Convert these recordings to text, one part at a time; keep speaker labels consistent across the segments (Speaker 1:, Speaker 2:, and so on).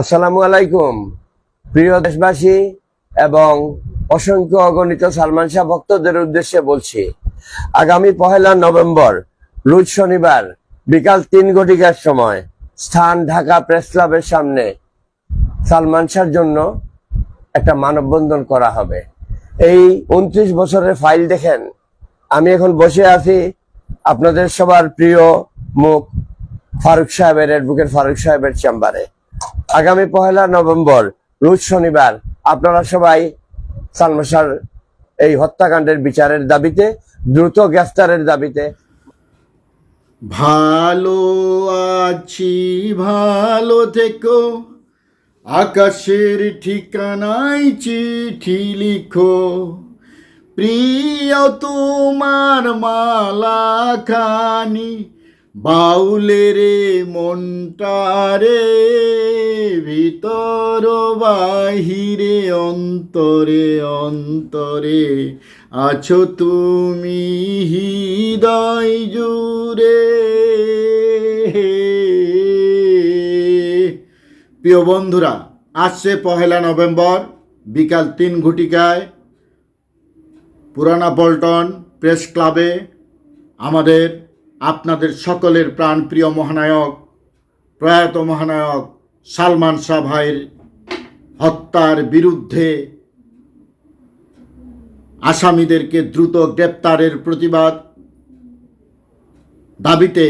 Speaker 1: আসসালামু আলাইকুম, প্রিয় দেশবাসী এবং অসংখ্য অগণিত সালমান শাহ ভক্তদের উদ্দেশ্যে বলছি, আগামী পহেলা নভেম্বর, রোজ শনিবার, বিকাল তিন ঘটিকার সময়, স্থান ঢাকা প্রেস ক্লাবের সামনে সালমান শাহর জন্য একটা মানববন্ধন করা হবে। এই উনত্রিশ বছরের ফাইল দেখেন, আমি এখন বসে আছি আপনাদের সবার প্রিয় মুখ ফারুক সাহেবের অ্যাডভোকেট ফারুক সাহেবের চেম্বারে। আগামী পহেলা নভেম্বর, রোজ শনিবার, আপনারা সবাই সালমান শাহর এই হত্যাকাণ্ডের বিচারের দাবিতে, দ্রুত গ্রেফতারের দাবিতে।
Speaker 2: ভালো আছি, ভালো থেকো। আকাশের ঠিকানায় চিঠি লিখো। প্রিয় তোমার মালা খানি বাউলের মনটারে ভিতর বাহিরে, অন্তরে অন্তরে আছো তুমি হৃদয় জুড়ে। প্রিয় বন্ধুরা, আসছে পহেলা নভেম্বর, বিকাল তিন ঘটিকায়, পুরানা পল্টন প্রেস ক্লাবে আমাদের আপনাদের সকলের প্রাণপ্রিয় মহানায়ক, প্রয়াত মহানায়ক সালমান শাহ ভাইয়ের হত্যার বিরুদ্ধে আসামিদেরকে দ্রুত গ্রেপ্তারের প্রতিবাদ দাবিতে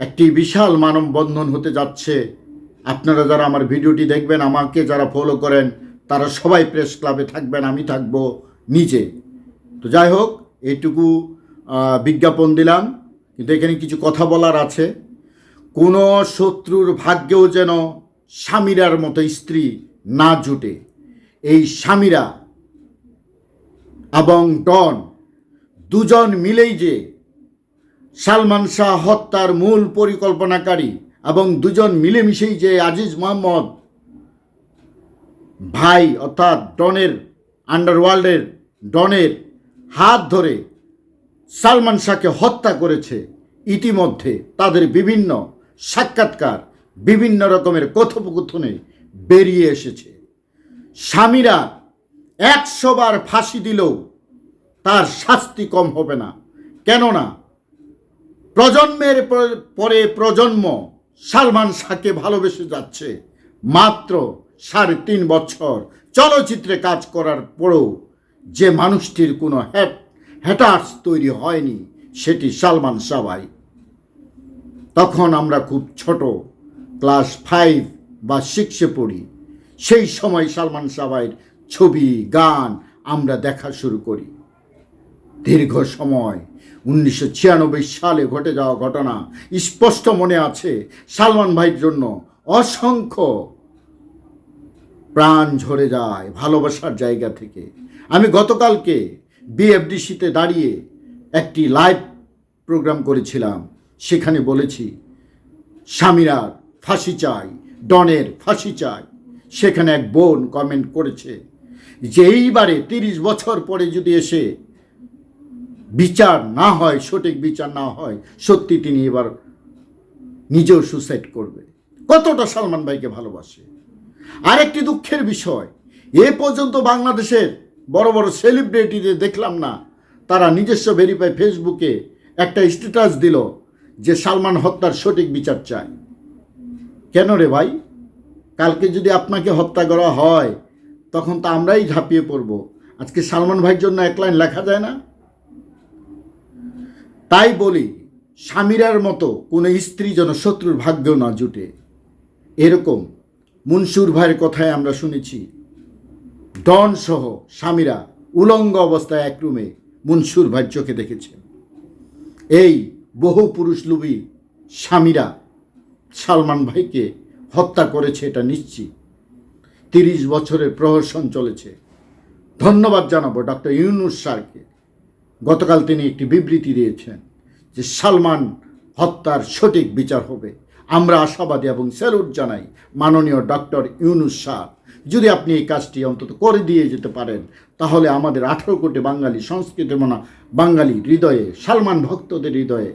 Speaker 2: একটি বিশাল মানববন্ধন হতে যাচ্ছে। আপনারা যারা আমার ভিডিওটি দেখবেন, আমাকে যারা ফলো করেন, তারা সবাই প্রেস ক্লাবে থাকবেন, আমি থাকব নিজে। তো যাই হোক এইটুকু বিজ্ঞাপন দিলাম, কিন্তু এখানে কিছু কথা বলার আছে। কোনো শত্রুর ভাগ্যেও যেন স্বামীরার মতো স্ত্রী না জুটে। এই স্বামীরা এবং ডন দুজন মিলেই যে সালমান শাহ হত্যার মূল পরিকল্পনাকারী এবং দুজন মিলেমিশেই যে আজিজ মোহাম্মদ ভাই অর্থাৎ ডনের আন্ডারওয়ার্ল্ডের ডনের হাত ধরে সালমান শাহকে হত্যা করেছে ইতিমধ্যে তাদের বিভিন্ন সাক্ষাৎকার, বিভিন্ন রকমের কথোপকথনে বেরিয়ে এসেছে। স্বামীরা একশোবার ফাঁসি দিলেও তার শাস্তি কম হবে না। কেননা প্রজন্মের পর- পরে প্রজন্ম সালমান শাহকে ভালোবেসে যাচ্ছে মাত্র সাড়ে তিন বছর। চলচ্চিত্রে কাজ করার পরেও যে মানুষটির কোনো হ্যাট হ্যাটার্স তৈরি হয়নি, সেটি সালমান ভাই তখন আমরা খুব ছোট, ক্লাস ফাইভ বা সিক্সে পড়ি। সেই সময় সালমান সাবাইয়ের ছবি, গান আমরা দেখা শুরু করি। দীর্ঘ সময়, উনিশশো ছিয়ানব্বই সালে ঘটে যাওয়া ঘটনা স্পষ্ট মনে আছে সালমান ভাইয়ের জন্য। অসংখ্য প্রাণ ঝরে যায় ভালোবাসার জায়গা থেকে। আমি গতকালকে বিএফডিসিতে দাঁড়িয়ে একটি লাইভ প্রোগ্রাম করেছিলাম। সেখানে বলেছি, স্বামীরা ফাঁসি চাই, ডনের ফাঁসি চাই। সেখানে এক বোন কমেন্ট করেছে, যে এইবারে তিরিশ বছর পরে যদি এসে বিচার না হয়, সঠিক বিচার না হয়, সত্যি তিনি এবার নিজেও সুসাইড করবে। কতটা সালমান ভাইকে ভালোবাসে। আরেকটি দুঃখের বিষয়, এ পর্যন্ত বাংলাদেশের বড় বড় সেলিব্রিটিদের দেখলাম না। তারা নিজস্ব ভেরিফাই ফেসবুকে একটা স্ট্যাটাস দিল যে সালমান হত্যার সঠিক বিচার চায় কেন রে ভাই? কালকে যদি আপনাকে হত্যা করা হয়, তখন তো আমরাই ঝাঁপিয়ে পড়ব। আজকে সালমান ভাইয়ের জন্য এক লাইন লেখা যায় না? তাই বলি, স্বামীরার মতো কোনো স্ত্রী যেন শত্রুর ভাগ্যেও না জুটে। এরকম মুনসুর ভাইয়ের কথায় আমরা শুনেছি। ডন সহ স্বামীরা উলঙ্গ অবস্থায় এক রুমে মুনসুর চোখে দেখেছেন এই বহু পুরুষ লুবি স্বামীরা সালমান ভাইকে হত্যা করেছে এটা নিশ্চিত। তিরিশ বছরের প্রহসন চলেছে। ধন্যবাদ জানাব ডক্টর ইউনুস স্যারকে। গতকাল তিনি একটি বিবৃতি দিয়েছেন যে সালমান হত্যার সঠিক বিচার হবে। আমরা আশাবাদী এবং স্যালুট জানাই। মাননীয় ডক্টর ইউনুস স্যার। যদি আপনি এই কাজটি অন্তত করে দিয়ে যেতে পারেন, তাহলে আমাদের আঠারো কোটি বাঙালি সংস্কৃতি মনা বাঙালি হৃদয়ে, সালমান ভক্তদের হৃদয়ে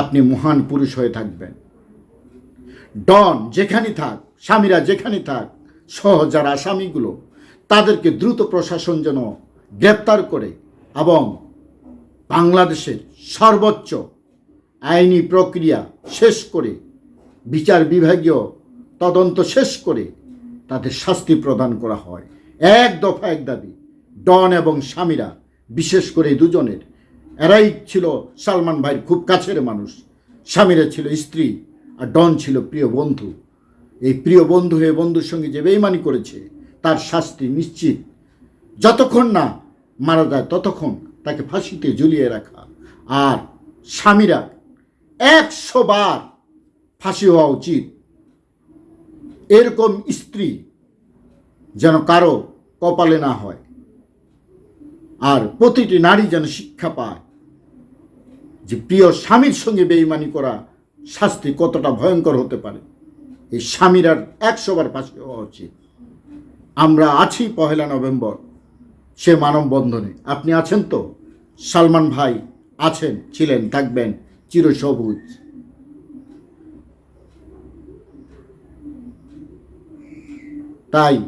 Speaker 2: আপনি মহান পুরুষ হয়ে থাকবেন। ডন যেখানে থাক, স্বামীরা যেখানে থাক, সহ যারা আসামিগুলো, তাদেরকে দ্রুত প্রশাসন যেন গ্রেপ্তার করে এবং বাংলাদেশের সর্বোচ্চ আইনি প্রক্রিয়া শেষ করে, বিচার বিভাগীয় তদন্ত শেষ করে তাদের শাস্তি প্রদান করা হয়। এক দফা এক দাবি, ডন এবং স্বামীরা, বিশেষ করে দুজনের, এরাই ছিল সালমান ভাইয়ের খুব কাছের মানুষ। স্বামীরা ছিল স্ত্রী আর ডন ছিল প্রিয় বন্ধু। এই প্রিয় বন্ধু হয়ে বন্ধুর সঙ্গে যে বেইমানি করেছে, তার শাস্তি নিশ্চিত। যতক্ষণ না মারা যায় ততক্ষণ তাকে ফাঁসিতে ঝুলিয়ে রাখা। আর স্বামীরা একশো বার ফাঁসি হওয়া উচিত। এরকম স্ত্রী যেন কারও কপালে না হয়। আর প্রতিটি নারী যেন শিক্ষা পায় যে প্রিয় স্বামীর সঙ্গে বেইমানি করা শাস্তি কতটা ভয়ঙ্কর হতে পারে। এই স্বামীর আর একশোবার পাশে হওয়া উচিত। আমরা আছি পহেলা নভেম্বর, সে মানববন্ধনে। আপনি আছেন তো? সালমান ভাই আছেন, ছিলেন, থাকবেন, চিরসবুজ। তাই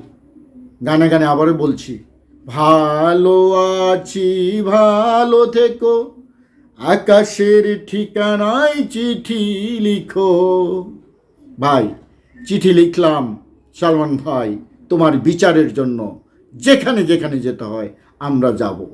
Speaker 2: গানে গানে আবারও বলছি, ভালো আছি, ভালো থেকো, আকাশের ঠিকানায় চিঠি লিখো। ভাই, চিঠি লিখলাম, সালমান ভাই, তোমার বিচারের জন্য যেখানে যেখানে যেতে হয়, আমরা যাব।